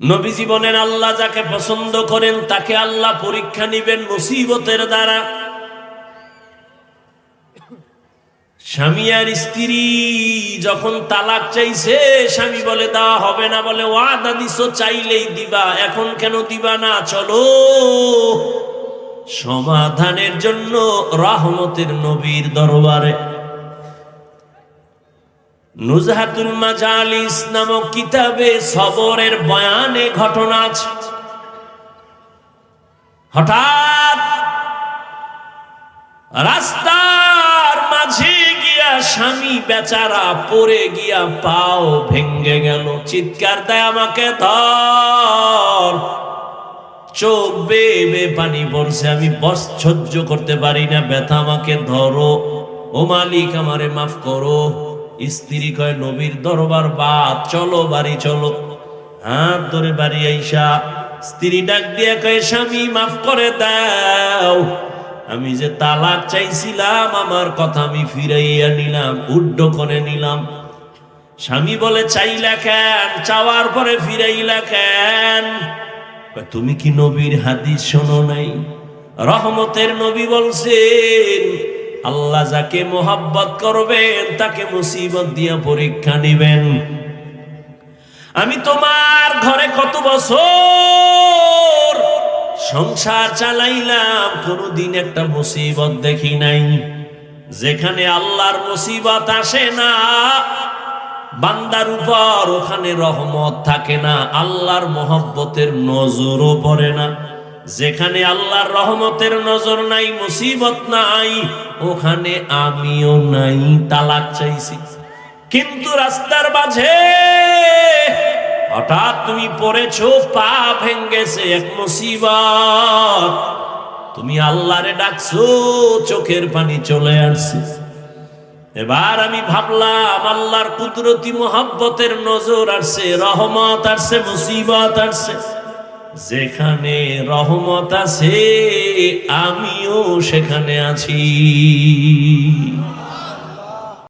নবী জীবনের আল্লাহ যাকে পছন্দ করেন, তাকে আল্লাহ পরীক্ষা নিবেন মুসিবতের দ্বারা। স্বামী আর স্ত্রী যখন তালাক চাইছে, স্বামী বলে দেওয়া হবে না। বলে, ওয়াদা দিছো, চাইলেই দিবা। এখন কেন দিবা না? চলো। সমাধানের জন্য রহমতের নবীর দরবারে। নুজহাতুল মাজালিস নামক কিতাবে সবরের বয়ানে ঘটনা আছে। হঠাৎ রাস্তার মাঝে গিয়া স্বামী বেচারা পড়ে গিয়া পাও ভেঙ্গে গেল। চিৎকার দেয় আমাকে, ধর, চোখ বেয়ে বেয়ে পানি পড়ছে, আমি বস সহ্য করতে পারি না, ব্যথা আমাকে ধরো, ও মালিক আমারে মাফ করো। স্ত্রী কয় নবীর দরবার বাদ, চলো বাড়ি, চলো। হাত ধরে বাড়ি আইসা, স্ত্রী ডাক দিয়ে কয়, স্বামী, মাফ করে দাও। আমি যে তালাক চাইছিলাম, আমার কথা আমি ফিরাইয়া নিলাম, উড্ড করে নিলাম। স্বামী বলে, চাইলা কেন? চাওয়ার পরে ফিরাইলা কেন? তুমি কি নবীর হাদিস শোনো নাই? রহমতের নবী বলছেন আল্লাহ যাকে মোহাব্বত করবেন, তাকে মুসিবত দিয়া পরীক্ষা নিবেন। আমি তোমার ঘরে কত বছর সংসার চালাইলাম, কোনদিন একটা মুসিবত দেখি নাই। যেখানে আল্লাহর মুসিবত আসে না, বান্দার উপর ওখানে রহমত থাকে না, আল্লাহর মহব্বতের নজরও পড়ে না। যেখানে আল্লাহর রহমতের নজর নাই, মুসিবত নাই, ওখানে আমিও নাই, তালাক চাইছি। কিন্তু রাস্তার মাঝে হঠাৎ তুমি পড়েছো, পা ভেঙ্গেছে এক মুসিবত। তুমি আল্লাহরে ডাকছো, চোখের পানি চলে আসছে। এবার আমি ভাবলাম, আল্লাহর কুদরতি মোহাব্বতের নজর আসছে, রহমত আসছে, মুসিবত আসছে। যেখানে রহমত আছে আমিও সেখানে আছি।